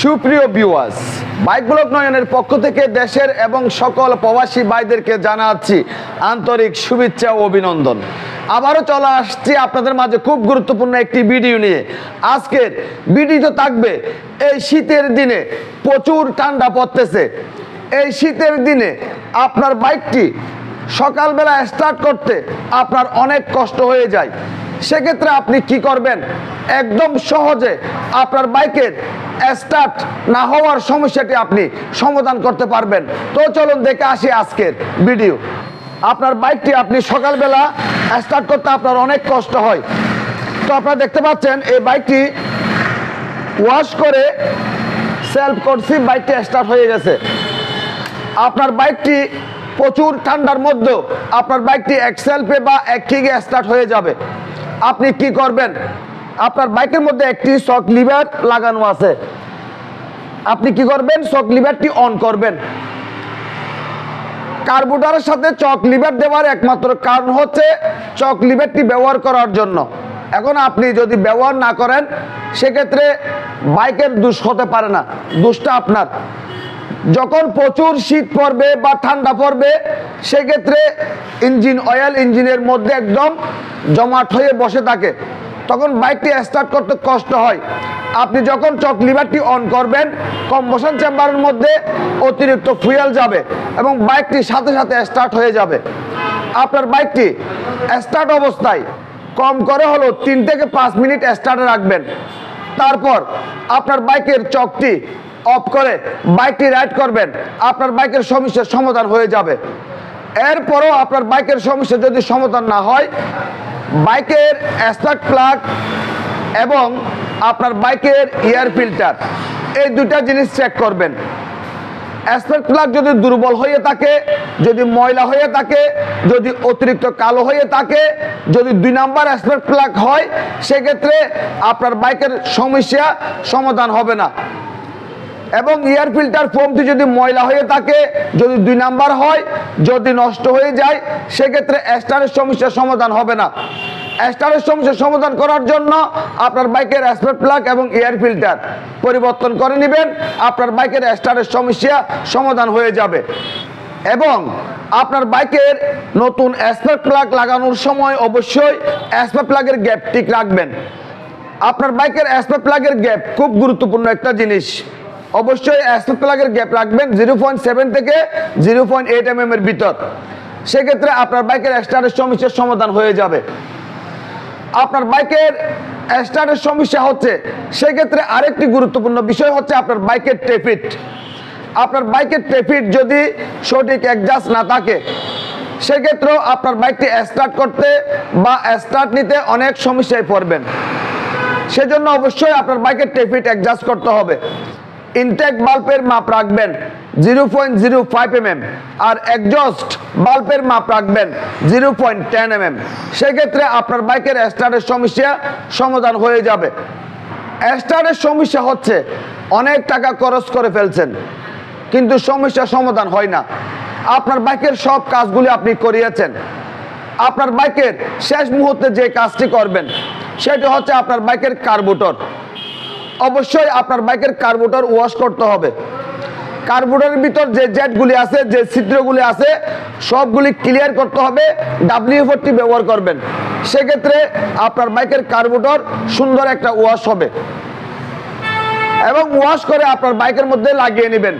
সুপ্রিয় viewers bike block নয়নের পক্ষ থেকে দেশের এবং সকল প্রবাসী ভাইদেরকে জানাচ্ছি আন্তরিক শুভেচ্ছা ও অভিনন্দন। আবারও চলে আসছি আপনাদের মাঝে খুব গুরুত্বপূর্ণ একটি ভিডিও নিয়ে। আজকের ভিডিও থাকবে, এই শীতের দিনে প্রচুর ঠান্ডা পড়তেছে। এই শীতের দিনে আপনার বাইকটি সকালবেলা স্টার্ট করতে আপনার অনেক কষ্ট হয়ে যায়। সেক্ষেত্রে আপনি কি করবেন? একদম সহজে আপনার বাইকের স্টার্ট না হওয়ার সমস্যাটি আপনি সমাধান করতে পারবেন। তো চলুন দেখে আসি আজকের ভিডিও আপনার বাইকটি আপনি সকালবেলা স্টার্ট করতে আপনার অনেক কষ্ট হয়। তো আপনারা দেখতে পাচ্ছেন, এই বাইকটি ওয়াশ করে সেলফ করছি, বাইকটি স্টার্ট হয়ে গেছে। আপনার বাইকটি প্রচুর ঠান্ডার মধ্যেও আপনার বাইকটি এক সেলফে বা এক কিকে স্টার্ট হয়ে যাবে। আপনি কি করবেন? আপনার বাইকের মধ্যে একটি শক লিভার লাগানো আছে। আপনি কি করবেন? শক লিভারটি অন করবেন। কার্বোটারের সাথে চক লিভার দেওয়ার একমাত্র কারণ হচ্ছে চক লিভারটি ব্যবহার করার জন্য। এখন আপনি যদি ব্যবহার না করেন, সেক্ষেত্রে বাইকের দুষ হতে পারে না। দুষটা আপনার। যখন প্রচুর শীত পড়বে বা ঠান্ডা পড়বে, সেক্ষেত্রে ইঞ্জিন অয়েল ইঞ্জিনের মধ্যে একদম জমাট হয়ে বসে থাকে। তখন বাইকটি স্টার্ট করতে কষ্ট হয়। আপনি যখন চক লিভারটি অন করবেন কম্বশন চেম্বারের মধ্যে অতিরিক্ত ফুয়েল যাবে এবং বাইকটি সাথে সাথে স্টার্ট হয়ে যাবে। আপনার বাইকটি স্টার্ট অবস্থায় কম করে হলো তিন থেকে পাঁচ মিনিট স্টার্টে রাখবেন। তারপর আপনার বাইকের চকটি অফ করে বাইকটি রাইড করবেন, আপনার বাইকের সমস্যার সমাধান হয়ে যাবে। এরপরও আপনার বাইকের সমস্যা যদি সমাধান না হয়, বাইকের স্টার্ট প্লাগ এবং আপনার বাইকের এয়ার ফিল্টার, এই দুটা জিনিস চেক করবেন। অ্যাসপেক্ট প্লাগ যদি দুর্বল হয়ে থাকে, যদি ময়লা হয়ে থাকে, যদি অতিরিক্ত কালো হয়ে থাকে, যদি দুই নাম্বার অ্যাসপেক্ট প্লাগ হয়, সেক্ষেত্রে আপনার বাইকের সমস্যা সমাধান হবে না। এবং এয়ার ফিল্টার ফোমটি যদি ময়লা হয়ে থাকে, যদি দুই নাম্বার হয়, যদি নষ্ট হয়ে যায়, সেক্ষেত্রে স্টারের সমস্যার সমাধান হবে না। স্টারের সমস্যার সমাধান করার জন্য আপনার বাইকের অ্যাসপেক্ট প্লাগ এবং এয়ার ফিল্টার পরিবর্তন করে নেবেন। আপনার বাইকের স্টারের সমস্যা সমাধান হয়ে যাবে। এবং আপনার বাইকের নতুন অ্যাসপেক্ট প্লাগ লাগানোর সময় অবশ্যই অ্যাসপেক্ট প্লাগের গ্যাপ ঠিক রাখবেন। আপনার বাইকের অ্যাসপেক্ট প্লাগের গ্যাপ খুব গুরুত্বপূর্ণ একটা জিনিস। অবশ্যই অ্যাসপেক্ট প্লাগের গ্যাপ রাখবেন জিরো পয়েন্ট সেভেন থেকে zero point eight M M এর ভিতর। সেক্ষেত্রে আপনার বাইকের স্টারের সমস্যার সমাধান হয়ে যাবে। আপনার বাইকের স্টার্টের সমস্যা হচ্ছে, সেক্ষেত্রে আরেকটি গুরুত্বপূর্ণ বিষয় হচ্ছে আপনার বাইকের ট্রেফিট আপনার বাইকের টেফিট যদি সঠিক অ্যাডজাস্ট না থাকে, সেক্ষেত্রেও আপনার বাইকটি স্টার্ট করতে বা স্টার্ট নিতে অনেক সমস্যায় পড়বেন। সেজন্য অবশ্যই আপনার বাইকের ট্রেফিট অ্যাডজাস্ট করতে হবে। ইনটেক বাল্বের মাপ রাখবেন zero point zero five M M আর একজস্ট বাল্বের মাপ রাখবেন zero point ten M M সেক্ষেত্রে আপনার বাইকের স্টার্টের সমস্যা সমাধান হয়ে যাবে। স্টার্টের সমস্যা হচ্ছে অনেক টাকা খরচ করে ফেলছেন, কিন্তু সমস্যা সমাধান হয় না। আপনার বাইকের সব কাজগুলি আপনি করিয়েছেন। আপনার বাইকের শেষ মুহূর্তে যে কাজটি করবেন, সেটি হচ্ছে আপনার বাইকের কার্বোটর অবশ্যই আপনার বাইকের কার্বোটার ওয়াশ করতে হবে। কার্বোটারের ভিতর যে জেটগুলি আছে, যে ছিদ্রগুলি আছে, সবগুলি ক্লিয়ার করতে হবে ডাব্লিউ ফোরটি ব্যবহার করবেন। সেক্ষেত্রে আপনার বাইকের কার্বোটার সুন্দর একটা ওয়াশ হবে। এবং ওয়াশ করে আপনার বাইকের মধ্যে লাগিয়ে নেবেন।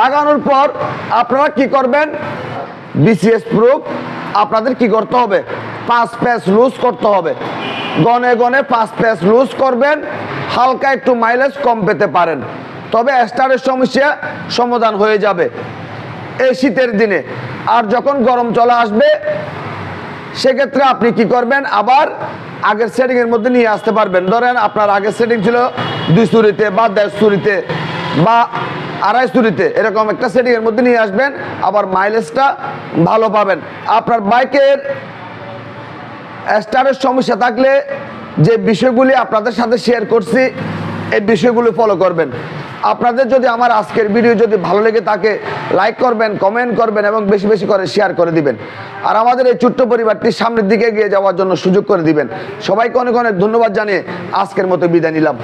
লাগানোর পর আপনারা কি করবেন? বিসিএস প্রুফ আপনাদের কি করতে হবে? পাঁচ প্যাচ লুজ করতে হবে। গনে গনে পাঁচ প্যাচ লুজ করবেন। হালকা একটু মাইলেজ কম পেতে পারেন। তবে স্টারের সমস্যা সমাধান হয়ে যাবে এই শীতের দিনে। আর যখন গরম চলে আসবে, সেক্ষেত্রে আপনি কি করবেন? আবার আগের সেটিং এর মধ্যে নিয়ে আসতে পারবেন। ধরেন আপনার আগের সেটিং ছিল দুই সুরিতে বা দেড় সুরিতে বা আড়াই সুরিতে এরকম একটা সেটিং এর মধ্যে নিয়ে আসবেন। আবার মাইলেজটা ভালো পাবেন। আপনার বাইকের স্টারের সমস্যা থাকলে যে বিষয়গুলি আপনাদের সাথে শেয়ার করছি, এই বিষয়গুলো ফলো করবেন। আপনাদের যদি আমার আজকের ভিডিও যদি ভালো লেগে থাকে লাইক করবেন কমেন্ট করবেন এবং বেশি বেশি করে শেয়ার করে দিবেন। আর আমাদের এই ছোট্ট পরিবারটি সামনের দিকে গিয়ে যাওয়ার জন্য সুযোগ করে দিবেন। সবাইকে অনেক অনেক ধন্যবাদ জানিয়ে আজকের মতো বিদায় নিলাম।